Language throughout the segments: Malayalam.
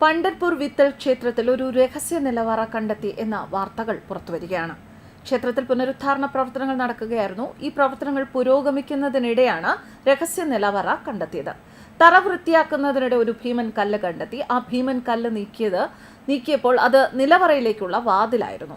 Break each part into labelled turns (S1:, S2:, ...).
S1: പണ്ഡർപൂർ വിത്തൽ ക്ഷേത്രത്തിൽ ഒരു രഹസ്യ നിലവറ കണ്ടെത്തി എന്ന വാർത്തകൾ പുറത്തുവരികയാണ്. ക്ഷേത്രത്തിൽ പുനരുദ്ധാരണ പ്രവർത്തനങ്ങൾ നടക്കുകയായിരുന്നു. ഈ പ്രവർത്തനങ്ങൾ പുരോഗമിക്കുന്നതിനിടെയാണ് രഹസ്യ നിലവറ കണ്ടെത്തിയത്. തറ വൃത്തിയാക്കുന്നതിനിടെ ഒരു ഭീമൻ കല്ല് കണ്ടെത്തി. ആ ഭീമൻ കല്ല് നീക്കിയത് നീക്കിയപ്പോൾ അത് നിലവറയിലേക്കുള്ള വാതിലായിരുന്നു.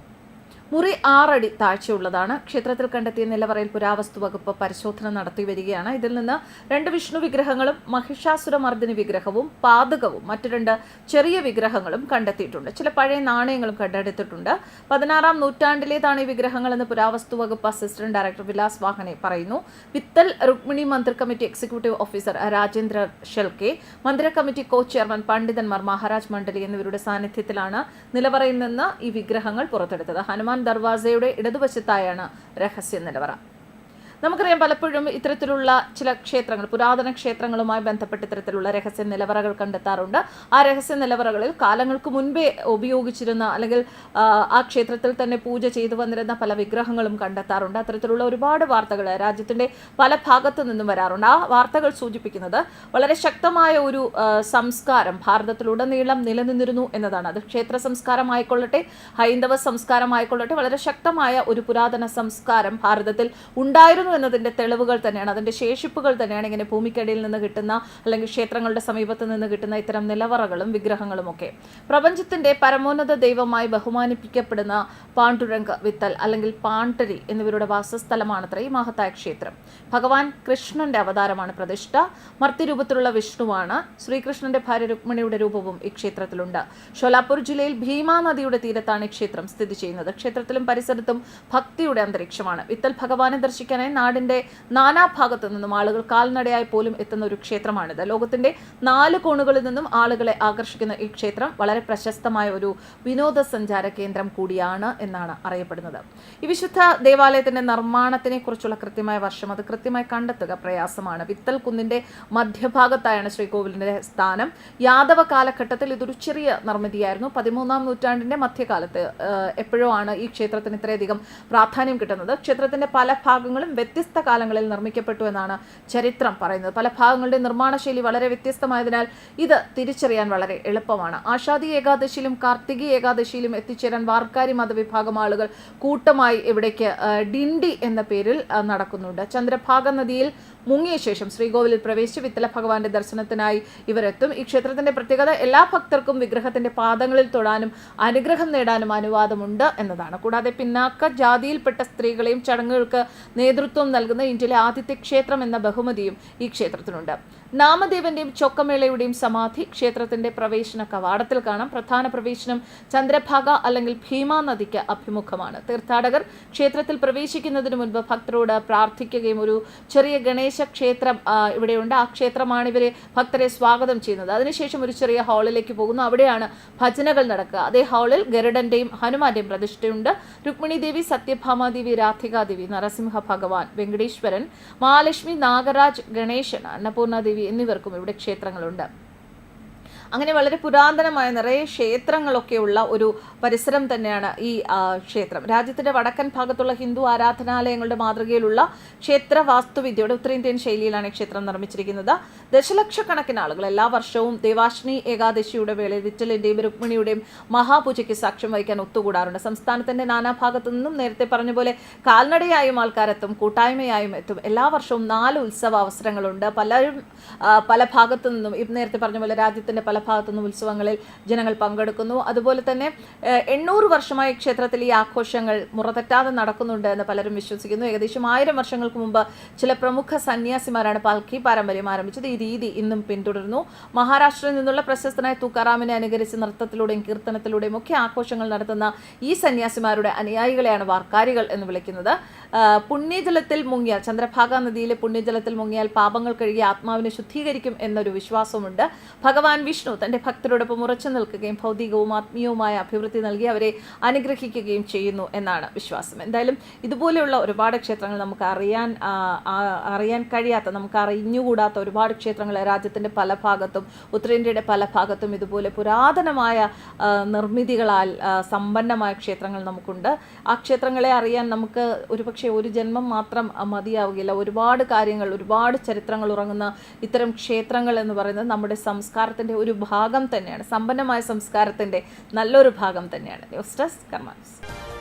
S1: മുറി ആറടി താഴ്ചയുള്ളതാണ്. ക്ഷേത്രത്തിൽ കണ്ടെത്തിയ നിലവറയിൽ പുരാവസ്തു വകുപ്പ് പരിശോധന നടത്തി വരികയാണ്. ഇതിൽ നിന്ന് രണ്ട് വിഷ്ണു വിഗ്രഹങ്ങളും മഹിഷാസുരമർദ്ദിനി വിഗ്രഹവും പാതകവും മറ്റു രണ്ട് ചെറിയ വിഗ്രഹങ്ങളും കണ്ടെത്തിയിട്ടുണ്ട്. ചില പഴയ നാണയങ്ങളും കണ്ടെടുത്തിട്ടുണ്ട്. പതിനാറാം നൂറ്റാണ്ടിലേതാണ് ഈ വിഗ്രഹങ്ങളെന്ന് പുരാവസ്തു വകുപ്പ് അസിസ്റ്റന്റ് ഡയറക്ടർ വിലാസ് വാഹനെ പറയുന്നു. Vitthal Rukmini Mandir committee executive officer Rajendra Shelke Mandir committee co chairman പണ്ഡിതന്മാർ മഹാരാജ് മണ്ഡലി എന്നിവരുടെ സാന്നിധ്യത്തിലാണ് നിലവറയിൽ നിന്ന് ഈ വിഗ്രഹങ്ങൾ പുറത്തെടുത്തത്. ഹനുമാൻ ദർവാസയുടെ ഇടതുവശത്തായാണ് രഹസ്യ നിലവറ നമുക്കറിയാം പലപ്പോഴും ഇത്തരത്തിലുള്ള ചില ക്ഷേത്രങ്ങൾ പുരാതന ക്ഷേത്രങ്ങളുമായി ബന്ധപ്പെട്ട് ഇത്തരത്തിലുള്ള രഹസ്യ നിലവറകൾ കണ്ടെത്താറുണ്ട്. ആ രഹസ്യ നിലവറകളിൽ കാലങ്ങൾക്ക് മുൻപേ ഉപയോഗിച്ചിരുന്ന അല്ലെങ്കിൽ ആ, ക്ഷേത്രത്തിൽ തന്നെ പൂജ ചെയ്തു വന്നിരുന്ന പല വിഗ്രഹങ്ങളും കണ്ടെത്താറുണ്ട്. അത്തരത്തിലുള്ള ഒരുപാട് വാർത്തകൾ രാജ്യത്തിന്റെ പല ഭാഗത്തു നിന്നും വരാറുണ്ട്. ആ വാർത്തകൾ സൂചിപ്പിക്കുന്നത് വളരെ ശക്തമായ ഒരു സംസ്കാരം ഭാരതത്തിലുടനീളം നിലനിന്നിരുന്നു എന്നതാണ്. അത് ക്ഷേത്ര സംസ്കാരമായിക്കൊള്ളട്ടെ ഹൈന്ദവ സംസ്കാരമായിക്കൊള്ളട്ടെ വളരെ ശക്തമായ ഒരു പുരാതന സംസ്കാരം ഭാരതത്തിൽ ഉണ്ടായിരുന്നു എന്നതിന്റെ തെളിവുകൾ തന്നെയാണ്. അതിന്റെ ശേഷിപ്പുകൾ തന്നെയാണ് ഇങ്ങനെ ഭൂമിക്കടിയിൽ നിന്ന് കിട്ടുന്ന അല്ലെങ്കിൽ ക്ഷേത്രങ്ങളുടെ സമീപത്ത് നിന്ന് കിട്ടുന്ന ഇത്തരം നിലവറകളും വിഗ്രഹങ്ങളും ഒക്കെ. പ്രപഞ്ചത്തിന്റെ പരമോന്നത ദൈവമായി ബഹുമാനിപ്പിക്കപ്പെടുന്ന പാണ്ഡുരംഗ വിത്തൽ അല്ലെങ്കിൽ പാണ്ഡരി എന്നിവരുടെ വാസസ്ഥലമാണത്ര ഈ മഹത്തായ ക്ഷേത്രം. ഭഗവാൻ കൃഷ്ണന്റെ അവതാരമാണ് പ്രതിഷ്ഠ. മർത്തിരൂപത്തിലുള്ള വിഷ്ണുവാണ്. ശ്രീകൃഷ്ണന്റെ ഭാര്യ രുക്മിണിയുടെ രൂപവും ഈ ക്ഷേത്രത്തിലുണ്ട്. ഷോലാപ്പൂർ ജില്ലയിൽ ഭീമാ നദിയുടെ തീരത്താണ് ഈ ക്ഷേത്രം സ്ഥിതി ചെയ്യുന്നത്. ക്ഷേത്രത്തിലും പരിസരത്തും ഭക്തിയുടെ അന്തരീക്ഷമാണ്. വിത്തൽ ഭഗവാനെ ദർശിക്കാനായി നാടിന്റെ നാനാഭാഗത്തു നിന്നും ആളുകൾ കാൽനടയായി പോലും എത്തുന്ന ഒരു ക്ഷേത്രമാണിത്. ലോകത്തിന്റെ നാല് കോണുകളിൽ നിന്നും ആളുകളെ ആകർഷിക്കുന്ന ഈ ക്ഷേത്രം വളരെ പ്രശസ്തമായ ഒരു വിനോദസഞ്ചാര കേന്ദ്രം കൂടിയാണ് എന്നാണ് അറിയപ്പെടുന്നത്. ഈ വിശുദ്ധ ദേവാലയത്തിന്റെ നിർമ്മാണത്തിനെ കുറിച്ചുള്ള കൃത്യമായ വർഷം അത് കൃത്യമായി കണ്ടെത്തുക പ്രയാസമാണ്. വിത്തൽ കുന്നിന്റെ മധ്യഭാഗത്തായാണ് ശ്രീകോവിലിന്റെ സ്ഥാനം. യാദവ കാലഘട്ടത്തിൽ ഇതൊരു ചെറിയ നിർമ്മിതിയായിരുന്നു. പതിമൂന്നാം നൂറ്റാണ്ടിന്റെ മധ്യകാലത്ത് എപ്പോഴോ ആണ് ഈ ക്ഷേത്രത്തിന് ഇത്രയധികം പ്രാധാന്യം കിട്ടുന്നത്. ക്ഷേത്രത്തിന്റെ പല ഭാഗങ്ങളും വ്യത്യസ്ത കാലങ്ങളിൽ നിർമ്മിക്കപ്പെട്ടു എന്നാണ് ചരിത്രം പറയുന്നത്. പല ഭാഗങ്ങളുടെ നിർമ്മാണ ശൈലി വളരെ വ്യത്യസ്തമായതിനാൽ ഇത് തിരിച്ചറിയാൻ വളരെ എളുപ്പമാണ്. ആഷാദി ഏകാദശിയിലും കാർത്തികി ഏകാദശിയിലും എത്തിച്ചേരാൻ വാർക്കാരി മതവിഭാഗം ആളുകൾ കൂട്ടമായി ഇവിടേക്ക് ഡിണ്ടി എന്ന പേരിൽ നടക്കുന്നുണ്ട്. ചന്ദ്രഭാഗ നദിയിൽ മുങ്ങിയ ശേഷം ശ്രീകോവിലിൽ പ്രവേശിച്ച് വിത്തല ഭഗവാന്റെ ദർശനത്തിനായി ഇവരെത്തും. ഈ ക്ഷേത്രത്തിന്റെ പ്രത്യേകത എല്ലാ ഭക്തർക്കും വിഗ്രഹത്തിന്റെ പാദങ്ങളിൽ തൊടാനും അനുഗ്രഹം നേടാനും അനുവാദമുണ്ട് എന്നതാണ്. കൂടാതെ പിന്നാക്ക ജാതിയിൽപ്പെട്ട സ്ത്രീകളെയും ചടങ്ങുകൾക്ക് നേതൃത്വം നൽകുന്ന ഇന്ത്യയിലെ ആദ്യത്തെ ക്ഷേത്രം എന്ന ബഹുമതിയും ഈ ക്ഷേത്രത്തിനുണ്ട്. നാമദേവന്റെയും ചൊക്കമേളയുടെയും സമാധി ക്ഷേത്രത്തിന്റെ പ്രവേശന കവാടത്തിൽ കാണാം. പ്രധാന പ്രവേശനം ചന്ദ്രഭാഗ അല്ലെങ്കിൽ ഭീമാ നദിക്ക് അഭിമുഖമാണ്. തീർത്ഥാടകർ ക്ഷേത്രത്തിൽ പ്രവേശിക്കുന്നതിന് മുൻപ് ഭക്തരോട് പ്രാർത്ഥിക്കുകയും ഒരു ചെറിയ ഗണേശ ക്ഷേത്രം ഇവിടെയുണ്ട്. ആ ക്ഷേത്രമാണ് ഇവരെ ഭക്തരെ സ്വാഗതം ചെയ്യുന്നത്. അതിനുശേഷം ഒരു ചെറിയ ഹാളിലേക്ക് പോകുന്നു. അവിടെയാണ് ഭജനകൾ നടക്കുക. അതേ ഹാളിൽ ഗരുഡന്റെയും ഹനുമാന്റെയും പ്രതിഷ്ഠയുണ്ട്. രുക്മിണി ദേവി സത്യഭാമാദേവി രാധികാദേവി നരസിംഹ ഭഗവാൻ വെങ്കടേശ്വരൻ മഹാലക്ഷ്മി നാഗരാജ് ഗണേശൻ അന്നപൂർണ ദേവി എന്നിവർക്കും ഇവിടെ ക്ഷേത്രങ്ങളുണ്ട് അങ്ങനെ വളരെ പുരാതനമായ നിറയെ ക്ഷേത്രങ്ങളൊക്കെയുള്ള ഒരു പരിസരം തന്നെയാണ് ഈ ക്ഷേത്രം. രാജ്യത്തിന്റെ വടക്കൻ ഭാഗത്തുള്ള ഹിന്ദു ആരാധനാലയങ്ങളുടെ മാതൃകയിലുള്ള ക്ഷേത്ര വാസ്തുവിദ്യയുടെ ഉത്തരേന്ത്യൻ ശൈലിയിലാണ് ഈ ക്ഷേത്രം നിർമ്മിച്ചിരിക്കുന്നത്. ദശലക്ഷക്കണക്കിന് ആളുകൾ എല്ലാ വർഷവും ദേവാഷ്ണി ഏകാദശിയുടെ വേളയിൽ വിറ്റലിന്റെയും രുക്മിണിയുടെയും മഹാപൂജയ്ക്ക് സാക്ഷ്യം വഹിക്കാൻ ഒത്തുകൂടാറുണ്ട്. സംസ്ഥാനത്തിന്റെ നാനാഭാഗത്തു നിന്നും നേരത്തെ പറഞ്ഞ പോലെ കാൽനടയായും ആൾക്കാരെത്തും കൂട്ടായ്മയായും എത്തും. എല്ലാ വർഷവും നാല് ഉത്സവ അവസരങ്ങളുണ്ട് പലരും പല ഭാഗത്തു നിന്നും ഇപ്പം നേരത്തെ പറഞ്ഞ പോലെ രാജ്യത്തിന്റെ പല ഭാഗത്തു നിന്നും ഉത്സവങ്ങളിൽ ജനങ്ങൾ പങ്കെടുക്കുന്നു. അതുപോലെ തന്നെ എണ്ണൂറ് വർഷമായി ക്ഷേത്രത്തിൽ ഈ ആഘോഷങ്ങൾ മുറതെറ്റാതെ നടക്കുന്നുണ്ട് എന്ന് പലരും വിശ്വസിക്കുന്നു. ഏകദേശം ആയിരം വർഷങ്ങൾക്ക് മുമ്പ് ചില പ്രമുഖ സന്യാസിമാരാണ് പാൽക്കി പാരമ്പര്യം ആരംഭിച്ചത്. ഈ രീതി ഇന്നും പിന്തുടരുന്നു. മഹാരാഷ്ട്രയിൽ നിന്നുള്ള പ്രശസ്തനായ തുക്കാറാമിനെ അനുകരിച്ച് നൃത്തത്തിലൂടെയും കീർത്തനത്തിലൂടെയും ഒക്കെ ആഘോഷങ്ങൾ നടത്തുന്ന ഈ സന്യാസിമാരുടെ അനുയായികളെയാണ് വാർക്കാരികൾ എന്ന് വിളിക്കുന്നത്. പുണ്യജലത്തിൽ മുങ്ങിയാൽ ചന്ദ്രഭാഗ നദിയിലെ പുണ്യജലത്തിൽ മുങ്ങിയാൽ പാപങ്ങൾ കഴുകി ആത്മാവിനെ ശുദ്ധീകരിക്കും എന്നൊരു വിശ്വാസമുണ്ട്. ഭഗവാൻ വിഷ്ണു തന്റെ ഭക്തരോടൊപ്പം ഉറച്ചു നിൽക്കുകയും ഭൗതികവും ആത്മീയവുമായ അഭിവൃദ്ധി നൽകി അവരെ അനുഗ്രഹിക്കുകയും ചെയ്യുന്നു എന്നാണ് വിശ്വാസം. എന്തായാലും ഇതുപോലെയുള്ള ഒരുപാട് ക്ഷേത്രങ്ങൾ നമുക്ക് അറിയാൻ അറിയാൻ കഴിയാത്ത നമുക്ക് അറിഞ്ഞുകൂടാത്ത ഒരുപാട് ക്ഷേത്രങ്ങൾ രാജ്യത്തിന്റെ പല ഭാഗത്തും ഉത്തരേന്ത്യയുടെ പല ഭാഗത്തും ഇതുപോലെ പുരാതനമായ നിർമ്മിതികളാൽ സമ്പന്നമായ ക്ഷേത്രങ്ങൾ നമുക്കുണ്ട്. ആ ക്ഷേത്രങ്ങളെ അറിയാൻ നമുക്ക് ഒരുപക്ഷെ ഒരു ജന്മം മാത്രം മതിയാവുകയില്ല. ഒരുപാട് കാര്യങ്ങൾ ഒരുപാട് ചരിത്രങ്ങൾ ഉറങ്ങുന്ന ഇത്തരം ക്ഷേത്രങ്ങൾ എന്ന് പറയുന്നത് നമ്മുടെ സംസ്കാരത്തിന്റെ ഭാഗം തന്നെയാണ്. സമ്പന്നമായ സംസ്കാരത്തിന്റെ നല്ലൊരു ഭാഗം തന്നെയാണ്. News desk കർമാൻസ്